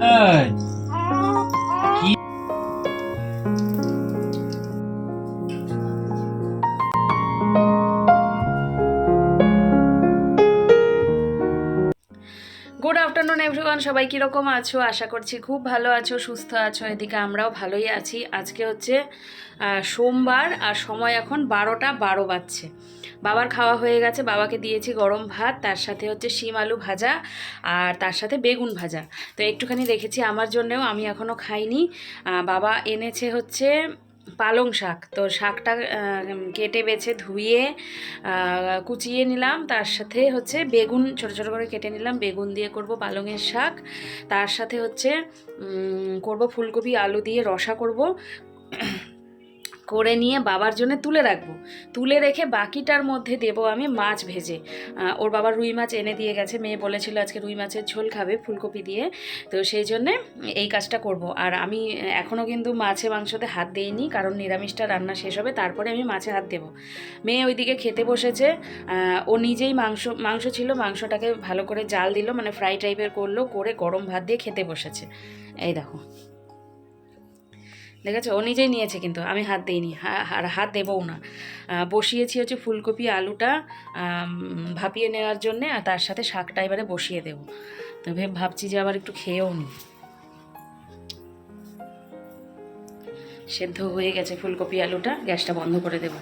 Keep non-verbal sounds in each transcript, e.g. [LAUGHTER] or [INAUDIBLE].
এই, এভরিওয়ান সবাই কীরকম আছো? আশা করছি খুব ভালো আছো, সুস্থ আছো। এদিকে আমরাও ভালোই আছি। আজকে হচ্ছে সোমবার আর সময় এখন বারোটা বারো বাজছে। বাবার খাওয়া হয়ে গেছে, বাবাকে দিয়েছি গরম ভাত, তার সাথে হচ্ছে শিম আলু ভাজা আর তার সাথে বেগুন ভাজা। তো একটুখানি রেখেছি আমার জন্যেও আমি এখনও খাইনি। বাবা এনেছে হচ্ছে পালং শাক। তো শাকটা কেটে বেছে ধুয়ে কুচিয়ে নিলাম। তার সাথে হচ্ছে বেগুন, ছোট ছোট করে কেটে নিলাম। বেগুন দিয়ে করব পালংয়ের শাক। তার সাথে হচ্ছে করব ফুলকপি, আলু দিয়ে রসা করব। করে নিয়ে বাবার জন্য তুলে রাখব। তুলে রেখে বাকিটার মধ্যে দেবো আমি মাছ ভেজে। ওর বাবা রুই মাছ এনে দিয়ে গেছে। মেয়ে বলেছিল আজকে রুই মাছের ঝোল খাবে ফুলকপি দিয়ে। তো সেই জন্যে এই কাজটা করব। আর আমি এখনও কিন্তু মাছে মাংসতে হাত দিইনি, কারণ নিরামিষটা রান্না শেষ হবে, তারপরে আমি মাছে হাত দেবো। মেয়ে ওইদিকে খেতে বসেছে। ও নিজেই মাংস মাংস ছিল, মাংসটাকে ভালো করে জাল দিল মানে ফ্রাই টাইপের করল, করে গরম ভাত দিয়ে খেতে বসেছে। এই দেখো। দেখেছ ও নিজেই নিয়েছে কিন্তু, আমি হাত দিইনি। আর হাত দেবও না। বসিয়েছি হচ্ছে ফুলকপি, আলুটা ভাপিয়ে নেওয়ার জন্যে, আর তার সাথে শাকটা এবারে বসিয়ে দেবো। তবে ভাবছি যে আবার একটু খেয়েও নি। সেদ্ধ হয়ে গেছে ফুলকপি, আলুটা, গ্যাসটা বন্ধ করে দেবো।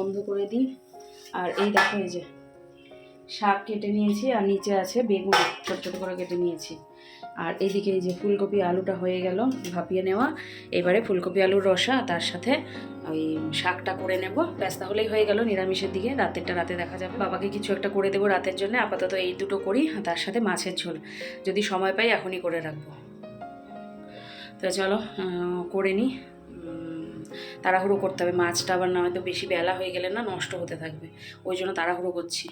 বন্ধ করে দিই। আর এই দেখো, এই যে শাক কেটে নিয়েছি, আর নিচে আছে বেগুন, ছোট ছোট করে কেটে নিয়েছি। আর এইদিকে এই যে ফুলকপি আলুটা হয়ে গেল ভাপিয়ে নেওয়া। এবারে ফুলকপি আলুর রসা তার সাথে ওই শাকটা করে নেব। ব্যাস, তাহলেই হয়ে গেল নিরামিষের দিকে। রাতেরটা রাতে দেখা যাবে। বাবাকে কিছু একটা করে দেবো রাতের জন্য। আপাতত এই দুটো করি তার সাথে মাছের ঝোল। যদি সময় পাই, এখনই করে রাখব। তো চলো করে নিই। তাড়াহুড়ো করতে হবে, মাছটা আবার না হয়তো বেশি বেলা হয়ে গেলে না নষ্ট হতে থাকবে, ওই জন্য তাড়াহুড়ো করছি।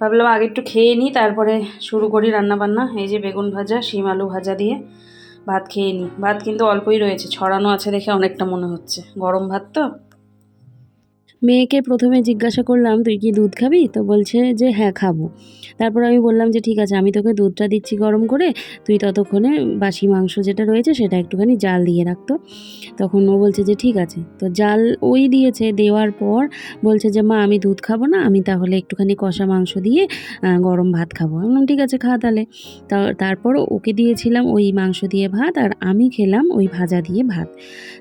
ভাবলাম আগে একটু খেয়ে নিই, তারপরে শুরু করি রান্নাবান্না, এই যে বেগুন ভাজা, শিম আলু ভাজা দিয়ে ভাত খেয়ে নিই। ভাত কিন্তু অল্পই রয়েছে, ছড়ানো আছে দেখে অনেকটা মনে হচ্ছে। গরম ভাত তো? মেয়েকে প্রথমে জিজ্ঞাসা করলাম, তুই কি দুধ খাবি? তো বলছে যে হ্যাঁ খাব। তারপর আমি বললাম যে, ঠিক আছে, আমি তোকে দুধটা দিচ্ছি গরম করে, তুই ততক্ষণে বাসি মাংস যেটা রয়েছে, সেটা একটুখানি জাল দিয়ে রাখতো তখন ও বলছে যে, ঠিক আছে। তো জাল ওই দিয়েছে, দেওয়ার পর বলছে যে, মা, আমি দুধ খাব না, আমি তাহলে একটুখানি কষা মাংস দিয়ে গরম ভাত খাব। আমি বললাম, ঠিক আছে, খা তাহলে। তারপর ওকে দিয়েছিলাম ওই মাংস দিয়ে ভাত, আর আমি খেলাম ওই ভাজা দিয়ে ভাত।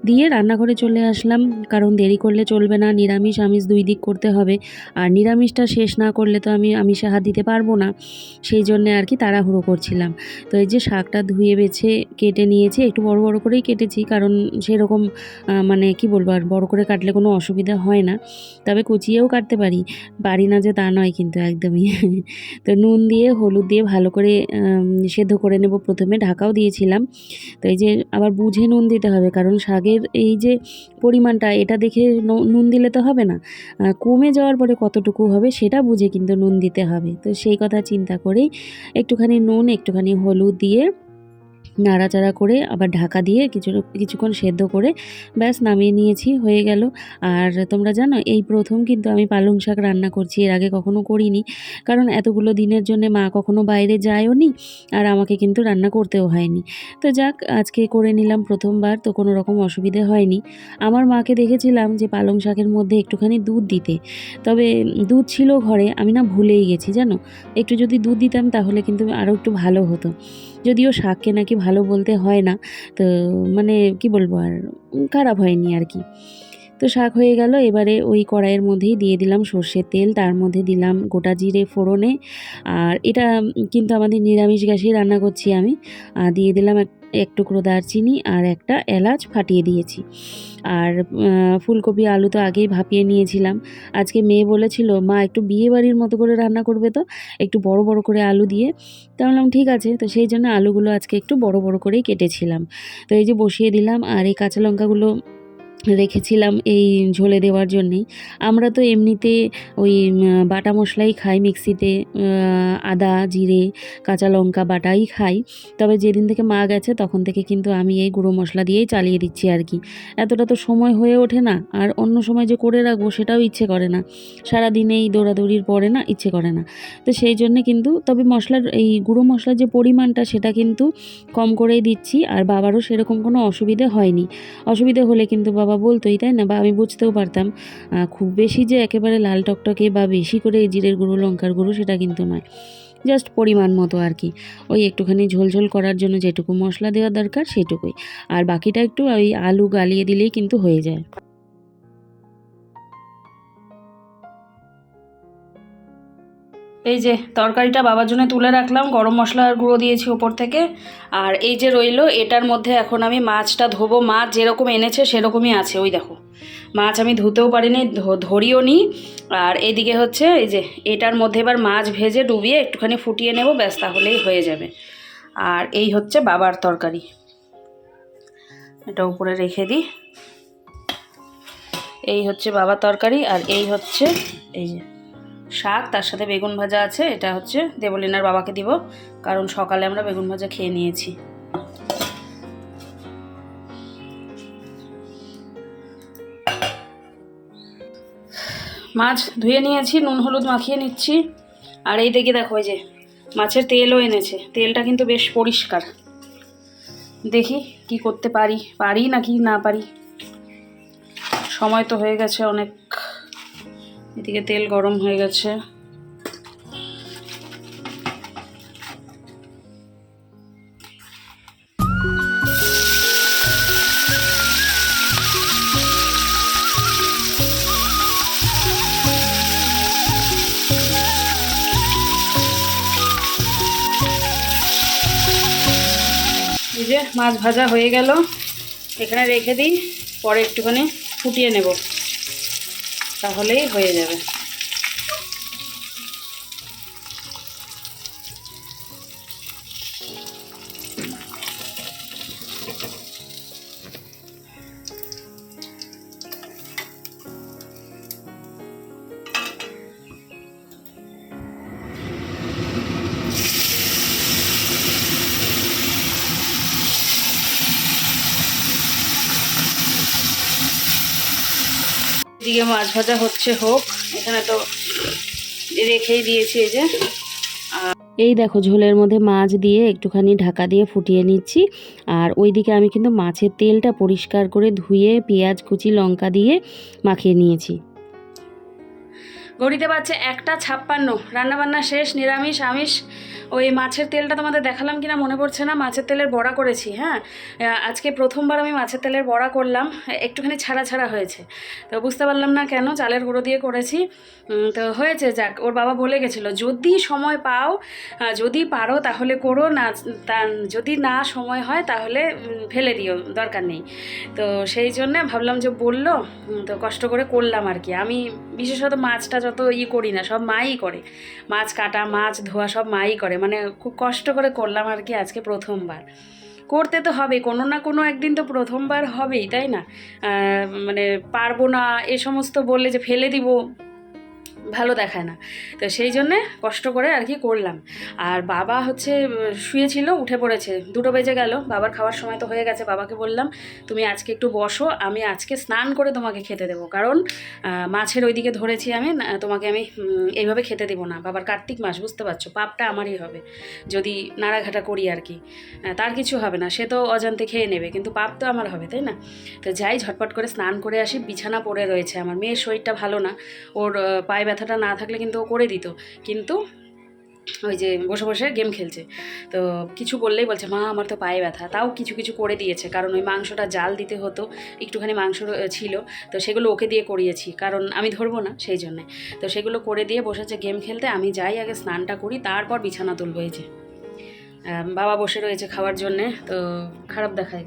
দিয়ে রান্নাঘরে চলে আসলাম, কারণ দেরি করলে চলবে না, নিরামিষ আমিষ দুই দিক করতে হবে। আর নিরামিষটা শেষ না করলে তো আমি আমিষে হাত দিতে পারব না। সেই জন্যে আর কি তাড়াহুড়ো করছিলাম। তো এই যে শাকটা ধুয়ে বেছে, কেটে নিয়েছি, একটু বড় বড় করেই কেটেছি। কারণ সেরকম মানে কি বলব, আর বড় করে কাটলে কোনো অসুবিধা হয় না। তবে কুচিয়েও কাটতে পারি। পারি না যে তা নয় কিন্তু একদমই। [LAUGHS] তো নুন দিয়ে, হলুদ দিয়ে ভালো করে সেদ্ধ করে নেব। প্রথমে ঢাকাও দিয়েছিলাম। তো এই যে আবার বুঝে নুন দিতে হবে। কারণ শাকের এই যে পরিমাণটা, এটা দেখে নুন দিলে তো হবে না। কমে যাওয়ার পরে কতটুকু হবে সেটা বুঝে কিন্তু নুন দিতে হবে। তো সেই কথা চিন্তা করেই একটুখানি নুন, একটুখানি হলুদ দিয়ে নাড়াচাড়া করে আবার ঢাকা দিয়ে কিছু কিছুক্ষণ সেদ্ধ করে ব্যাস নামিয়ে নিয়েছি, হয়ে গেল। আর তোমরা জানো, এই প্রথম কিন্তু আমি পালং শাক রান্না করছি, এর আগে কখনো করিনি। কারণ এতগুলো দিনের জন্য মা কখনো বাইরে যায়ও নি আর আমাকে কিন্তু রান্না করতেও হয়নি। তো যাক, আজকে করে নিলাম প্রথমবার, তো কোনো রকম অসুবিধে হয়নি। আমার মাকে দেখেছিলাম যে পালং শাকের মধ্যে একটুখানি দুধ দিতে। তবে দুধ ছিল ঘরে, আমি না ভুলেই গেছি, জানো? একটু যদি দুধ দিতাম তাহলে কিন্তু আরও একটু ভালো হতো। যদিও শাককে নাকি ভালো বলতে হয় না, তো মানে কি বলব আর খারাপ হয়নি আর কি। তো শাক হয়ে গেল। এবারে ওই কড়াইয়ের মধ্যেই দিয়ে দিলাম সর্ষের তেল। তার মধ্যে দিলাম গোটা জিরে, ফোড়নে। আর এটা কিন্তু আমাদের নিরামিষ গ্যাসেই রান্না করছি আমি। আর দিয়ে দিলাম এক টুকরো দারচিনি আর একটা এলাচ ফাটিয়ে দিয়েছি। আর ফুলকপি, আলু তো আগেই ভাপিয়ে নিয়েছিলাম। আজকে মেয়ে বলেছিল, মা, একটু বিয়ে বাড়ির মতো করে রান্না করবে তো? একটু বড় বড় করে আলু দিয়ে? তা বললাম, ঠিক আছে। তো সেই জন্য আলুগুলো আজকে একটু বড় বড় করেই কেটেছিলাম। তো এই যে বসিয়ে দিলাম আর এই কাঁচা লঙ্কাগুলো রেখেছিলাম এই ঝোলে দেওয়ার জন্যেই। আমরা তো এমনিতে ওই বাটা মশলাই খাই মিক্সিতে আদা, জিরে, কাঁচা লঙ্কা বাটাই খাই। তবে যেদিন থেকে মা গেছে তখন থেকে কিন্তু আমি এই গুঁড়ো মশলা দিয়েই চালিয়ে দিচ্ছি আর কি। এতটা তো সময় হয়ে ওঠে না, আর অন্য সময় যে করে রাখব সেটাও ইচ্ছে করে না। সারাদিন এই দৌড়াদৌড়ির পরে না, ইচ্ছে করে না। তো সেই জন্যে কিন্তু, তবে মশলার, এই গুঁড়ো মশলার যে পরিমাণটা সেটা কিন্তু কম করেই দিচ্ছি, আর বাবারও সেরকম কোনো অসুবিধে হয়নি। অসুবিধে হলে কিন্তু বাবা বলতোই, তাই না? বা আমি বুঝতেও পারতাম। খুব বেশি যে একেবারে লাল টকটকে বা বেশি করে জিরের গুঁড়ো, লঙ্কার গুঁড়ো সেটা কিন্তু নয়। জাস্ট পরিমাণ মতো আর কি। ওই একটুখানি ঝোলঝোল করার জন্য যেটুকু মশলা দেওয়া দরকার সেটুকুই। আর বাকিটা একটু ওই আলু গালিয়ে দিলেই কিন্তু হয়ে যায়। এই যে তরকারিটা বাবার জন্য তুলে রাখলাম, গরম মশলার গুঁড়ো দিয়েছি ওপর থেকে। আর এই যে রইল, এটার মধ্যে এখন আমি মাছটা ধোবো। মাছ যেরকম এনেছে সেরকমই আছে, ওই দেখো। মাছ আমি ধুতেও পারিনি ধরিও নি। আর এদিকে হচ্ছে, এই যে এটার মধ্যে এবার মাছ ভেজে ডুবিয়ে একটুখানি ফুটিয়ে নেব, ব্যাস তাহলেই হয়ে যাবে। আর এই হচ্ছে বাবার তরকারি। এটা উপরে রেখে দিই। এই হচ্ছে বাবার তরকারি, আর এই হচ্ছে, এই যে শাক, তার সাথে বেগুন ভাজা আছে, এটা হচ্ছে দেবলিনার বাবাকে দিব, কারণ সকালে আমরা বেগুন ভাজা খেয়ে নিয়েছি। মাছ ধুয়ে নিয়েছি, নুন, হলুদ মাখিয়ে নিচ্ছি, আর এই দেখো এই যে, মাছের তেলও এনেছে, তেলটা কিন্তু বেশ পরিষ্কার। দেখি কি করতে পারি পারি নাকি না পারি? সময় তো হয়ে গেছে অনেক। এদিকে তেল গরম হয়ে গেছে। যে মাছ ভাজা হয়ে গেল। এখানে রেখে দিই, পরে একটুখানি ফুটিয়ে নেব। তাহলেই হয়ে যাবে। ভাজা হচ্ছে হোক, এখানে তো রেখেই দিয়েছি এই যে। এই দেখো ঝোলের মধ্যে মাছ দিয়ে একটুখানি ঢাকা দিয়ে ফুটিয়ে নিচ্ছি। আর ওইদিকে আমি কিন্তু মাছের তেলটা পরিষ্কার করে ধুয়ে পেঁয়াজ, কুচি, লঙ্কা দিয়ে মাখিয়ে নিয়েছি। ঘড়িতে পাচ্ছে একটা ছাপ্পান্ন। রান্নাবান্না শেষ, নিরামিষ, আমিষ। ওই মাছের তেলটা তোমাদের দেখালাম কিনা মনে পড়ছে না? মাছের তেলের বড়া করেছি হ্যাঁ? আজকে প্রথমবার আমি মাছের তেলের বড়া করলাম। একটুখানি ছাড়া ছাড়া হয়েছে। তো বুঝতে পারলাম না কেন, চালের গুঁড়ো দিয়ে করেছি। তো হয়েছে, যাক, ওর বাবা বলে গেছিল, যদি সময় পাও যদি পারো তাহলে করো, না, তা, যদি না সময় হয় তাহলে ফেলে দিও, দরকার নেই। তো সেই জন্যে ভাবলাম যে বলল তো কষ্ট করে করলাম আর কি। আমি বিশেষত মাছটা যত ই করি না, সব মাই করে। মাছ কাটা, মাছ ধোয়া সব মাই করে। মানে খুব কষ্ট করে করলাম আর কি আজকে প্রথমবার। করতে তো হবে, কোনো না কোনো একদিন তো প্রথমবার হবেই, তাই না? মানে পারব না, এ সমস্ত বললে যে ফেলে দিব ভালো দেখায় না। তো সেই জন্যে কষ্ট করে আর কি করলাম। আর বাবা হচ্ছে শুয়েছিল, উঠে পড়েছে। দুটো বেজে গেল। বাবার খাওয়ার সময় তো হয়ে গেছে। বাবাকে বললাম, তুমি আজকে একটু বসো। আমি আজকে স্নান করে তোমাকে খেতে দেবো। কারণ মাছের ওইদিকে ধরেছি আমি তোমাকে আমি এইভাবে খেতে দেবো না। বাবার কার্তিক মাস, বুঝতে পারছ? পাপটা আমারই হবে। যদি নাড়াঘাটা করি আর কি তার কিছু হবে না। সে তো অজান্তে খেয়ে নেবে। কিন্তু পাপ তো আমার হবে, তাই না? তো যাই, ঝটপট করে স্নান করে আসি। বিছানা পড়ে রয়েছে। আমার মেয়ের শরীরটা ভালো না। ওর পায়ে ব্যথাটা না থাকলে কিন্তু ও করে দিত। কিন্তু ওই যে বসে বসে গেম খেলছে। তো কিছু বললেই বলছে, মা, আমার তো পায়ে ব্যথা। তাও কিছু কিছু করে দিয়েছে। কারণ ওই মাংসটা জাল দিতে হতো, একটুখানি মাংস ছিল। তো সেগুলো ওকে দিয়ে করিয়েছি। কারণ আমি ধরবো না সেই জন্যে। তো সেগুলো করে দিয়ে বসেছে গেম খেলতে। আমি যাই আগে স্নানটা করি, তারপর বিছানা তুলবো এই যে। বাবা বসে রয়েছে খাওয়ার জন্যে, তো খারাপ দেখায়।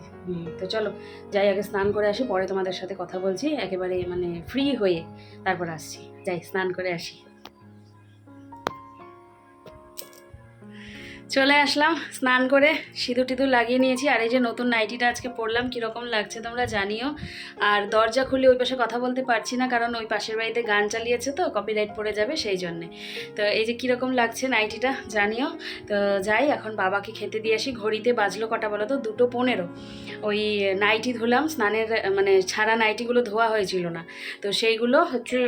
তো চলো, যাই, আগে স্নান করে আসি, পরে তোমাদের সাথে কথা বলছি, একেবারে মানে ফ্রি হয়ে তারপর আসছি। যাই, স্নান করে আসি। চলে আসলাম, স্নান করে সিঁদুর টিঁদুর লাগিয়ে নিয়েছি। আর এই যে নতুন নাইটিটা আজকে পরলাম, কীরকম লাগছে তোমরা জানিও। আর দরজা খুলে ওই পাশে কথা বলতে পারছি না, কারণ ওই পাশের বাড়িতে গান চালিয়েছে তো কপিরাইট পড়ে যাবে সেই জন্যে। তো এই যে কীরকম লাগছে নাইটিটা, জানিও। তো যাই, এখন বাবাকে খেতে দিয়ে আসি। ঘড়িতে বাজলো কটা বলো তো? দুটো পনেরো। ওই নাইটি ধুলাম, স্নানের মানে ছাড়া নাইটিগুলো ধোয়া হয়েছিল না। তো সেইগুলো হচ্ছে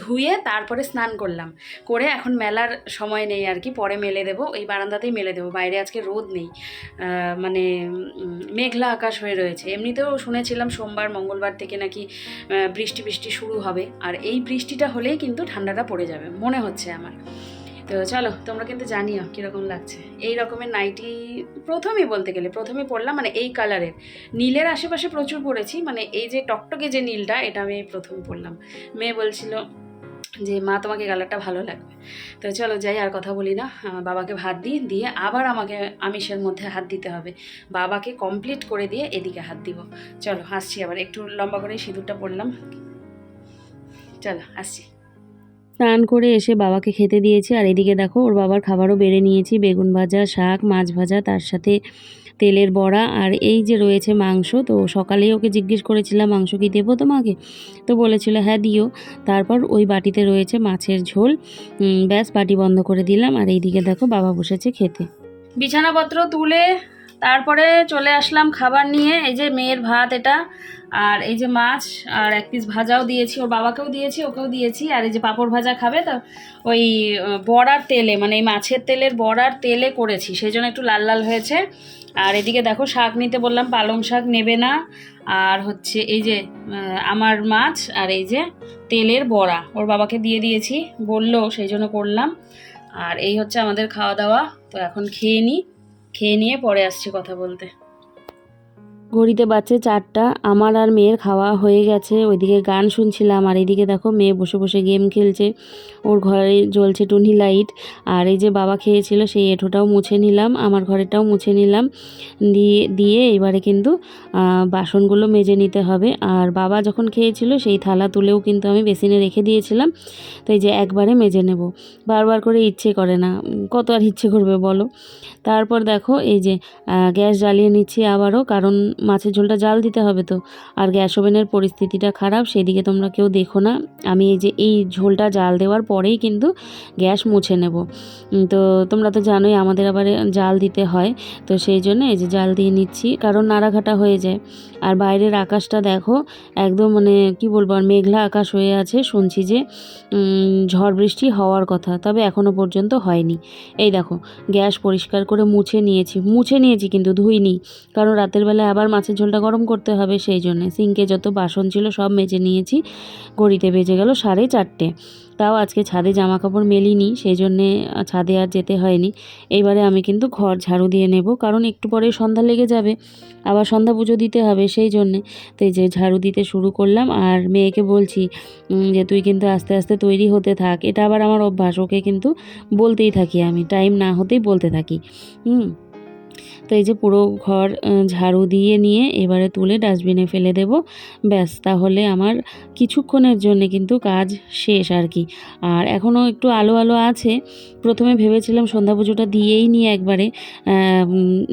ধুয়ে তারপরে স্নান করলাম। করে এখন মেলার সময় নেই আর কি, পরে মেলে দেবো। এই বারান্দাতেই মেলে দেবো, বাইরে আজকে রোদ নেই। মানে মেঘলা আকাশ হয়ে রয়েছে। এমনিতেও শুনেছিলাম সোমবার, মঙ্গলবার থেকে নাকি বৃষ্টি বৃষ্টি শুরু হবে। আর এই বৃষ্টিটা হলেই কিন্তু ঠান্ডাটা পড়ে যাবে, মনে হচ্ছে আমার। তো চলো, তোমরা কিন্তু জানিও কীরকম লাগছে। এই রকমের নাইটি প্রথমেই বলতে গেলে প্রথমে পড়লাম মানে এই কালারের নীলের আশেপাশে প্রচুর পড়েছি মানে এই যে টকটকে যে নীলটা, এটা আমি প্রথম পরলাম মেয়ে বলছিল যে, মা, তোমাকে কালারটা ভালো লাগবে। তো চলো যাই, আর কথা বলি না। বাবাকে ভাত দিই, দিয়ে আবার আমাকে আমিষের মধ্যে হাত দিতে হবে। বাবাকে কমপ্লিট করে দিয়ে এদিকে হাত দিব। চলো, আসছি আবার। একটু লম্বা করে সিঁদুরটা পড়লাম। চলো, আসছি। স্নান করে এসে বাবাকে খেতে দিয়েছি। আর এদিকে দেখো, ওর বাবার খাবারও বেড়ে নিয়েছি। বেগুন ভাজা, শাক, মাছ ভাজা, তার সাথে তেলের বড়া। আর এই যে রয়েছে মাংস, তো সকালেই ওকে জিজ্ঞেস করেছিলাম, মাংস কি দেবো তোমাকে? তো বলেছিল হ্যাঁ দিও। তারপর ওই বাটিতে রয়েছে মাছের ঝোল। ব্যাস, বাটি বন্ধ করে দিলাম। আর এইদিকে দেখো, বাবা বসেছে খেতে। বিছানাপত্র তুলে তারপরে চলে আসলাম খাবার নিয়ে। এই যে মেয়ের ভাত এটা। আর এই যে মাছ, আর এক পিস ভাজাও দিয়েছি, ওর বাবাকেও দিয়েছি, ওকেও দিয়েছি। আর এই যে পাঁপড় ভাজা খাবে, তো ওই বড়ার তেলে মানে এই মাছের তেলের বড়ার তেলে করেছি সেই জন্য একটু লাল লাল হয়েছে। আর এদিকে দেখো, শাক নিতে বললাম, পালং শাক নেবে না। আর হচ্ছে এই যে আমার মাছ, আর এই যে তেলের বড়া, ওর বাবাকে দিয়ে দিয়েছি, বলল সেই জন্য করলাম। আর এই হচ্ছে আমাদের খাওয়া দাওয়া, তো এখন খেয়ে নিই খেয়ে নিয়ে পরে আসছি কথা বলতে। ঘড়িতে বাজছে চারটা, আমার আর মেয়ের খাওয়া হয়ে গেছে, ওইদিকে গান শুনছিলাম, আর এইদিকে দেখো মেয়ে বসে বসে গেম খেলছে, ওর ঘরে জ্বলছে টুনি লাইট, আর এই যে বাবা খেয়েছিল সেই এঁঠোটাও মুছে নিলাম, আমার ঘরেরটাও মুছে নিলাম, দিয়ে দিয়ে এবারে কিন্তু বাসনগুলো মেজে নিতে হবে, আর বাবা যখন খেয়েছিল সেই থালা তুলেও কিন্তু আমি বেসিনে রেখে দিয়েছিলাম, তো এই যে একবারে মেজে নেব, বারবার করে ইচ্ছে করে না, কত আর ইচ্ছে করবে বলো? তারপর দেখো এই যে গ্যাস জ্বালিয়ে নিচ্ছি আবারও, কারণ মাছের ঝোলটা জাল দিতে হবে তো। আর গ্যাস ওভেনের পরিস্থিতিটা খারাপ, সেদিকে তোমরা কেউ দেখো না। আমি এই যে এই ঝোলটা জাল দেওয়ার পরেই কিন্তু গ্যাস মুছে নেব। তো তোমরা তো জানোই আমাদের আবার জাল দিতে হয়। তো সেই জন্য এই যে জাল দিয়ে নিচ্ছি, কারণ নাড়াঘাটা হয়ে যায়। আর বাইরের আকাশটা দেখো, একদম মানে কি বলব, আর মেঘলা আকাশ হয়ে আছে, শুনছি যে ঝড় বৃষ্টি হওয়ার কথা, তবে এখনও পর্যন্ত হয়নি। এই দেখো, গ্যাস পরিষ্কার করে মুছে নিয়েছি। মুছে নিয়েছি কিন্তু ধুইনি, কারণ রাতের বেলায় আবার মাছের ঝোলটা গরম করতে হবে সেই জন্যে। সিঙ্কে যত বাসন ছিল সব মেজে নিয়েছি। ঘড়িতে বেজে গেল সাড়ে চারটে। তাও আজকে ছাদে জামা কাপড় মেলিনি, সেই জন্যে ছাদে আর যেতে হয়নি। এইবারে আমি কিন্তু ঘর ঝাড়ু দিয়ে নেব, কারণ একটু পরে সন্ধ্যা লেগে যাবে। আবার সন্ধ্যা পুজো দিতে হবে সেই জন্যে। তো এই যে ঝাড়ু দিতে শুরু করলাম, আর মেয়েকে বলছি যে তুই কিন্তু আস্তে আস্তে তৈরি হতে থাক। এটা আবার আমার অভ্যাস, ওকে কিন্তু বলতেই থাকি আমি, টাইম না হতেই বলতে থাকি। হুম তো এই যে পুরো ঘর ঝাড়ু দিয়ে নিয়ে এবারে তুলে ডাস্টবিনে ফেলে দেব। ব্যাস, তাহলে আমার কিছুক্ষণের জন্য কিন্তু কাজ শেষ আর কি। আর এখনও একটু আলো আলো আছে। প্রথমে ভেবেছিলাম সন্ধ্যা পুজোটা দিয়েই নিয়ে একবারে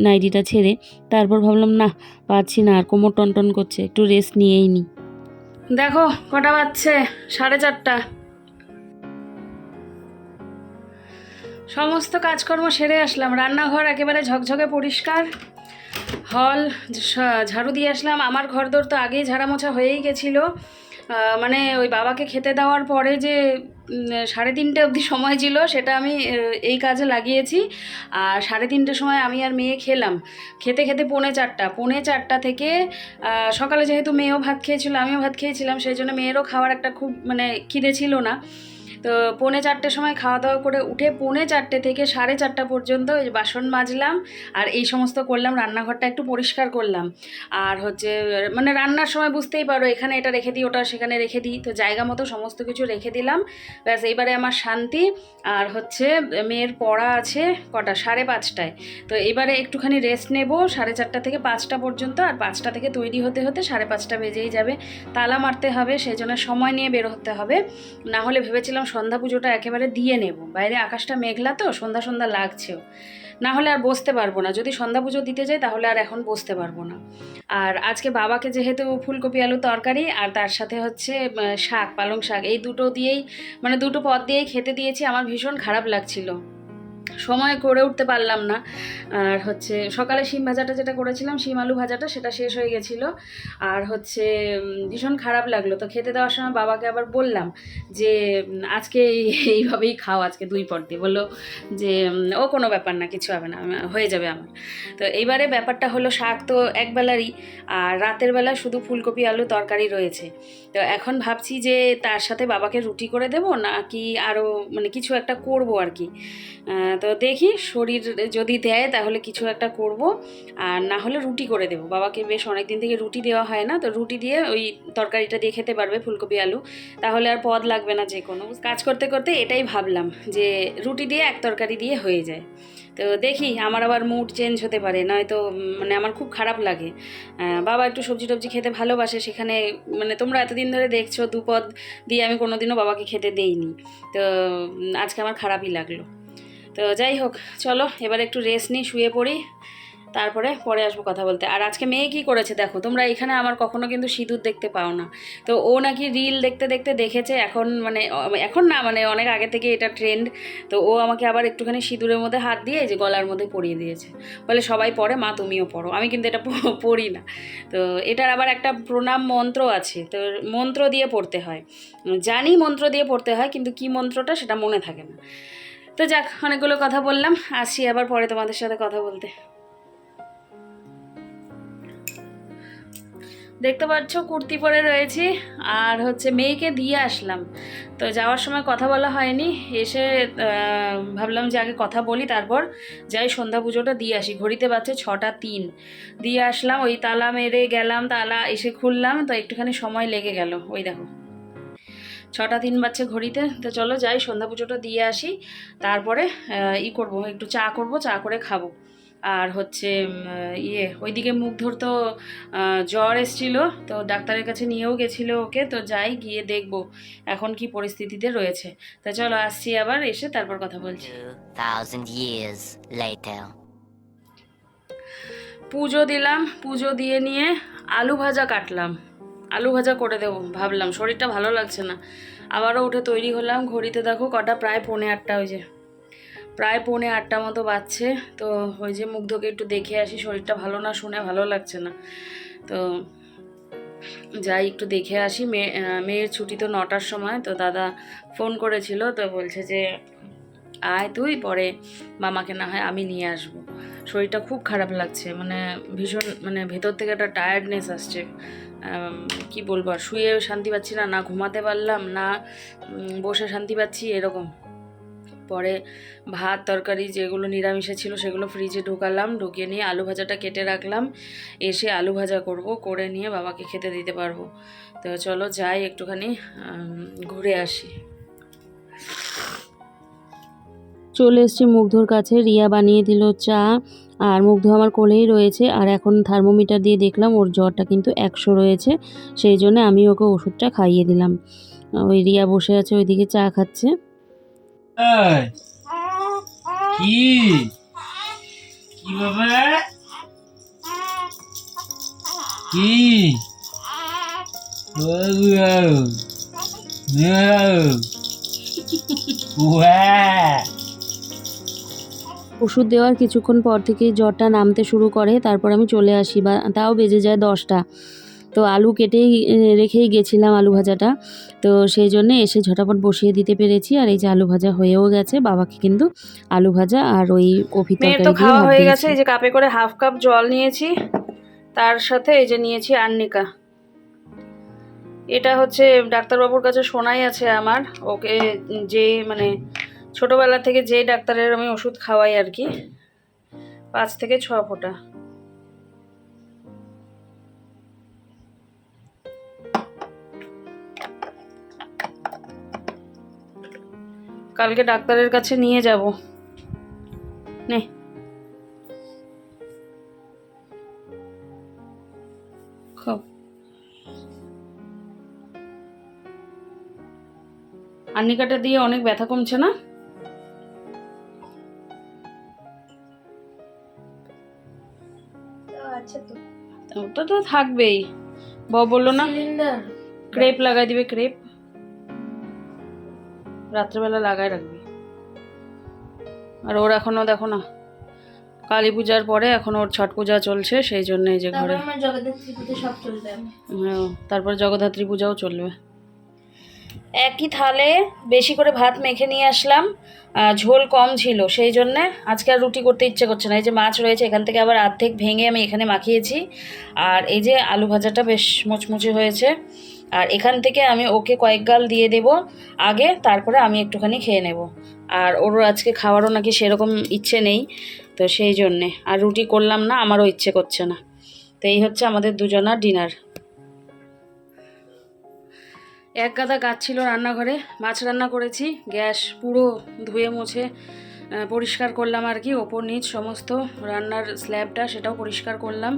নাইটিটা ছেড়ে। তারপর ভাবলাম না পারছি না, আর কোমর টনটন করছে, একটু রেস্ট নিয়েই নিই। দেখো, কটা বাজছে? সাড়ে চারটা। সমস্ত কাজকর্ম সেরে আসলাম। রান্নাঘর একেবারে ঝকঝকে পরিষ্কার। হল ঝাড়ু দিয়ে আসলাম। আমার ঘরদোর তো আগেই ঝাড়া মোছা হয়েই গেছিল। মানে ওই বাবাকে খেতে দেওয়ার পরে যে সাড়ে তিনটে অবধি সময় ছিল, সেটা আমি এই কাজে লাগিয়েছি। আর সাড়ে তিনটের সময় আমি আর মেয়ে খেলাম। খেতে খেতে পৌনে চারটা। পৌনে চারটা থেকে সকালে যেহেতু মেয়েও ভাত খেয়েছিল, আমিও ভাত খেয়েছিলাম, সেই জন্য মেয়েরও খাওয়ার একটা খুব মানে খিদে ছিল না। তো পৌনে চারটের সময় খাওয়া দাওয়া করে উঠে পৌনে চারটে থেকে সাড়ে চারটা পর্যন্ত ওই বাসন মাজলাম আর এই সমস্ত করলাম, রান্নাঘরটা একটু পরিষ্কার করলাম। আর হচ্ছে মানে রান্নার সময় বুঝতেই পারো, এখানে এটা রেখে দিই, ওটা সেখানে রেখে দিই। তো জায়গা মতো সমস্ত কিছু রেখে দিলাম। ব্যাস, এইবারে আমার শান্তি। আর হচ্ছে, মেয়ের পড়া আছে কটা? সাড়ে পাঁচটায়। তো এবারে একটুখানি রেস্ট নেব, সাড়ে চারটা থেকে পাঁচটা পর্যন্ত। আর পাঁচটা থেকে তৈরি হতে হতে সাড়ে পাঁচটা বেজেই যাবে। তালা মারতে হবে, সেই জন্য সময় নিয়ে বের হতে হবে। না হলে ভেবেছিলাম সন্ধ্যা পুজোটা একেবারে দিয়ে নেব। বাইরে আকাশটা মেঘলা তো, সন্ধ্যা সন্ধ্যা লাগছেও। না হলে আর বসতে পারব না। যদি সন্ধ্যা পুজো দিতে যাই, তাহলে আর এখন বসতে পারব না। আর আজকে বাবাকে যেহেতু ফুলকপি, আলু তরকারি, আর তার সাথে হচ্ছে শাক, পালং শাক, এই দুটো দিয়েই মানে দুটো পদ দিয়েই খেতে দিয়েছি। আমার ভীষণ খারাপ লাগছিল। সময় করে উঠতে পারলাম না। আর হচ্ছে সকালে শিম ভাজাটা যেটা করেছিলাম, শিম আলু ভাজাটা, সেটা শেষ হয়ে গেছিল। আর হচ্ছে ভীষণ খারাপ লাগল। তো খেতে দেওয়ার সময় বাবাকে আবার বললাম যে আজকে এইভাবেই খাও, আজকে দুই পর দিয়ে বলল যে ও কোনো ব্যাপার না, কিছু হবে না হয়ে যাবে আমার। তো এইবারে ব্যাপারটা হলো শাক তো একবেলারই, আর রাতের বেলা শুধু ফুলকপি, আলু, তরকারি রয়েছে। তো এখন ভাবছি যে, তার সাথে বাবাকে রুটি করে দেব না কি আরও মানে কিছু একটা করব আর কি। তো দেখি শরীর যদি দেয় তাহলে কিছু একটা করব। আর না হলে রুটি করে দেবো। বাবাকে বেশ অনেক দিন থেকে রুটি দেওয়া হয় না, তো রুটি দিয়ে ওই তরকারিটা দিয়ে খেতে পারবে ফুলকপি, আলু। তাহলে আর পদ লাগবে না যে কোনো কাজ করতে করতে এটাই ভাবলাম যে রুটি দিয়ে এক তরকারি দিয়ে হয়ে যায়। তো দেখি আমার আবার মুড চেঞ্জ হতে পারে, নয়তো মানে আমার খুব খারাপ লাগে। বাবা একটু সবজি টবজি খেতে ভালোবাসে, সেখানে মানে তোমরা এতদিন ধরে দেখছ দুপদ দিয়ে আমি কোনোদিনও বাবাকে খেতে দেইনি। তো আজকে আমার খারাপই লাগল। তো যাই হোক, চলো, এবার একটু রেস্ট নিই শুয়ে পড়ি, তারপরে পরে আসব কথা বলতে। আর আজকে মেয়ে কি করেছে দেখো, তোমরা এখানে আমার কখনো কিন্তু সিঁদুর দেখতে পাও না। তো ও নাকি রিল দেখতে দেখতে দেখেছে, এখন মানে এখন না মানে অনেক আগে থেকে এটা ট্রেন্ড তো ও আমাকে আবার একটুখানি সিঁদুরের মধ্যে হাত দিয়ে যে গলার মধ্যে পরিয়ে দিয়েছে। বলে, সবাই পড়ে, মা, তুমিও পড়ো। আমি কিন্তু এটা পড়ি না। তো এটার আবার একটা প্রণাম মন্ত্র আছে, তো মন্ত্র দিয়ে পড়তে হয়। জানি মন্ত্র দিয়ে পড়তে হয়, কিন্তু কি মন্ত্রটা সেটা মনে থাকে না। তো যাক, অনেকগুলো কথা বললাম। আসি আবার পরে তোমাদের সাথে কথা বলতে। দেখতে পাচ্ছ, কুর্তি পরে রয়েছি, আর হচ্ছে মেয়েকে দিয়ে আসলাম। তো যাওয়ার সময় কথা বলা হয়নি, এসে ভাবলাম যে আগে কথা বলি, তারপর যাই সন্ধ্যা পুজোটা দিয়ে আসি। ঘড়িতে বাজছে ছটা তিন। দিয়ে আসলাম, ওই তালা মেরে গেলাম, তালা এসে খুললাম, তো একটুখানি সময় লেগে গেল। ওই দেখো। ছটা তিন বাজছে ঘড়িতে। তো চলো যাই সন্ধ্যা পুজোটা দিয়ে আসি। তারপরে ই করব একটু চা করব চা করে খাব। আর হচ্ছে ইয়ে ওইদিকে মুখ তো আহ, জ্বর এসছিল তো ডাক্তারের কাছে নিয়েও গেছিল ওকে। তো যাই গিয়ে দেখব এখন কি পরিস্থিতিতে রয়েছে। তা চলো আসছি আবার এসে তারপর কথা বলছি। 2,000 years later. পুজো দিলাম পুজো দিয়ে নিয়ে আলু ভাজা কাটলাম। আলু ভাজা করে দেবো, ভাবলাম। শরীরটা ভালো লাগছে না। আবারও উঠে তৈরি হলাম। ঘড়িতে দেখো কটা, প্রায় পৌনে আটটা ওই যে। প্রায় পৌনে আটটা মতো বাজছে। তো ওই যে মুগ্ধকে একটু দেখে আসি, শরীরটা ভালো না, শুনে ভালো লাগছে না। তো যাই, একটু দেখে আসি। মেয়ে মেয়ের ছুটি তো নটার সময়, তো দাদা ফোন করেছিল, তো বলছে যে, আয় তুই, পরে মামাকে না হয় আমি নিয়ে আসব। শরীরটা খুব খারাপ লাগছে মানে ভীষণ মানে ভেতর থেকে একটা টায়ার্ডনেস আসছে। কি বলব, আর শুয়ে শান্তি পাচ্ছি না না ঘুমাতে পারলাম, না বসে শান্তি পাচ্ছি, এরকম। পরে ভাত, তরকারি যেগুলো নিরামিষে ছিল সেগুলো ফ্রিজে ঢুকালাম, ঢুকিয়ে নিয়ে আলু ভাজাটা কেটে রাখলাম, এসে আলু ভাজা করব, করে নিয়ে বাবাকে খেতে দিতে পারব। তো চলো যাই একটুখানি ঘুরে আসি। চলে এসেছি মুগ্ধর কাছে। রিয়া বানিয়ে দিল চা আর মুগ্ধ আমার কোলেই রয়েছে। আর এখন থার্মোমিটার দিয়ে দেখলাম ওর জ্বরটা কিন্তু একশো রয়েছে সেই জন্য আমি ওকে ওষুধটা খাইয়ে দিলাম। ওই রিয়া বসে আছে ওইদিকে চা খাচ্ছে। কি? কি বাবা? কি? উয়া [LAUGHS] ওষুধ দেওয়ার কিছুক্ষণ পর থেকেই জ্বরটা নামতে শুরু করে তারপর আমি চলে আসি বা তাও বেজে যায় দশটা। তো আলু কেটেই রেখেই গেছিলাম আলু ভাজাটা। তো সেই জন্য এসে ঝটাপট বসিয়ে দিতে পেরেছি আর এই যে আলু ভাজা হয়েও গেছে বাবাকে কিন্তু আলু ভাজা আর ওই কফি তরকারি তো খাওয়া হয়ে গেছে এই যে কাপে করে হাফ কাপ জল নিয়েছি তার সাথে এই যে নিয়েছি আর্নিকা। এটা হচ্ছে ডাক্তারবাবুর কাছে শোনাই আছে আমার ওকে যে মানে ছোটবেলা থেকে যে ডাক্তারের আমি ওষুধ খাওয়াই আর কি, পাঁচ থেকে ছ ফোঁটা। কালকে ডাক্তারের কাছে নিয়ে যাব। নে। আর্নিকাটা দিয়ে অনেক ব্যথা কমছে না? ওটা তো থাকবেই। ব বলল না ক্রেপ লাগাই দিবে ক্রেপ। রাত্রেবেলা লাগাই রাখবি। আর ওর এখনও দেখো না কালী পূজার পরে এখন ওর ছট পূজা চলছে সেই জন্য এই যে ঘরে। হ্যাঁ, তারপর জগদ্ধাত্রী পূজাও চলবে। একই থালে বেশি করে ভাত মেখে নিয়ে আসলাম ঝোল কম ছিল, সেই জন্যে আজকে আর রুটি করতে ইচ্ছে করছে না। এই যে মাছ রয়েছে, এখান থেকে আবার অর্ধেক ভেঙে আমি এখানে মাখিয়েছি। আর এই যে আলু ভাজাটা বেশ মুচমুচে হয়েছে। আর এখান থেকে আমি ওকে কয়েক গাল দিয়ে দেব, আগে তারপরে আমি একটুখানি খেয়ে নেব। আর ওর আজকে খাওয়ারও নাকি সেরকম ইচ্ছে নেই, তো সেই জন্যে। আর রুটি করলাম না, আমারও ইচ্ছে করছে না। তো এই হচ্ছে আমাদের দুজনার ডিনার। এক গাদা গাছ ছিল রান্নাঘরে মাছ রান্না করেছি গ্যাস পুরো ধুয়ে মুছে। পরিষ্কার করলাম আর কি। ওপর নিচ সমস্ত রান্নার স্ল্যাবটা সেটাও পরিষ্কার করলাম,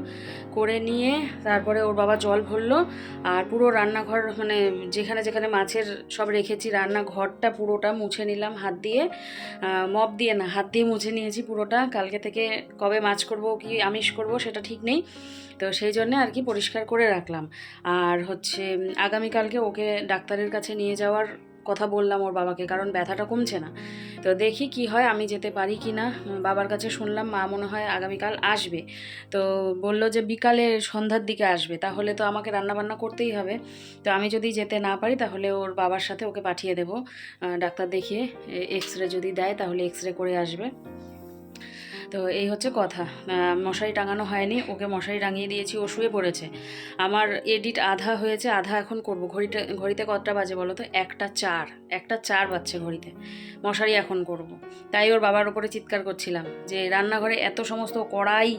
করে নিয়ে তারপরে ওর বাবা জল ভরলো আর পুরো রান্নাঘর মানে যেখানে যেখানে মাছের সব রেখেছি রান্নাঘরটা পুরোটা মুছে নিলাম হাত দিয়ে। মপ দিয়ে না, হাত দিয়ে মুছে নিয়েছি পুরোটা। কালকে থেকে কবে মাছ করব, কি আমিষ করব সেটা ঠিক নেই। তো সেই জন্যে আর কি পরিষ্কার করে রাখলাম। আর হচ্ছে আগামীকালকে ওকে ডাক্তারের কাছে নিয়ে যাওয়ার কথা বললাম ওর বাবাকে, কারণ ব্যথাটা কমছে না। তো দেখি কি হয়, আমি যেতে পারি কি না। বাবার কাছে শুনলাম, মা মনে হয় আগামীকাল আসবে। তো বলল যে বিকালে সন্ধ্যার দিকে আসবে, তাহলে তো আমাকে রান্নাবান্না করতেই হবে। তো আমি যদি যেতে না পারি, তাহলে ওর বাবার সাথে ওকে পাঠিয়ে দেবো। ডাক্তার দেখিয়ে এক্স রে যদি দেয়, তাহলে এক্স রে করে আসবে। তো এই হচ্ছে কথা। মশারি টাঙানো হয়নি, ওকে মশারি টাঙিয়ে দিয়েছি, ও শুয়ে পড়েছে। আমার এডিট আধা হয়েছে, আধা এখন করব। ঘড়িটা, ঘড়িতে কতটা বাজে বলো তো? একটা চার একটা চার বাজছে ঘড়িতে। মশারি এখন করব। তাই ওর বাবার ওপরে চিৎকার করছিলাম যে, রান্নাঘরে এত সমস্ত কড়াই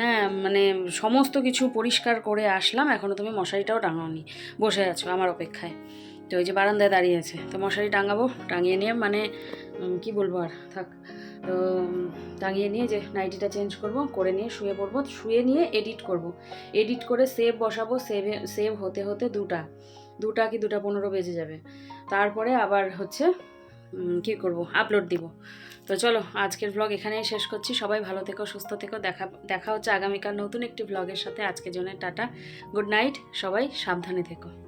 হ্যাঁ মানে সমস্ত কিছু পরিষ্কার করে আসলাম এখনও তুমি মশারিটাও টাঙাওনি। বসে আছো আমার অপেক্ষায়। তো ওই যে বারান্দায় দাঁড়িয়ে আছে। তো মশারি টাঙাবো, টাঙিয়ে নিয়ে মানে কি বলব আর? থাক। তো টাঙিয়ে নিয়ে যে নাইটিটা চেঞ্জ করব, করে নিয়ে শুয়ে পড়ব, শুয়ে নিয়ে এডিট করব। এডিট করে সেভ বসাবো সেভে সেভ হতে হতে দুটা দুটা কি দুটা পনেরো বেজে যাবে। তারপরে আবার হচ্ছে কি করব আপলোড দিব। তো চলো, আজকের ব্লগ এখানেই শেষ করছি। সবাই ভালো থেকো, সুস্থ থেকো। দেখা দেখা হচ্ছে আগামীকাল নতুন একটি ব্লগের সাথে। আজকের জন্য টাটা গুড নাইট সবাই সাবধানে থেকো।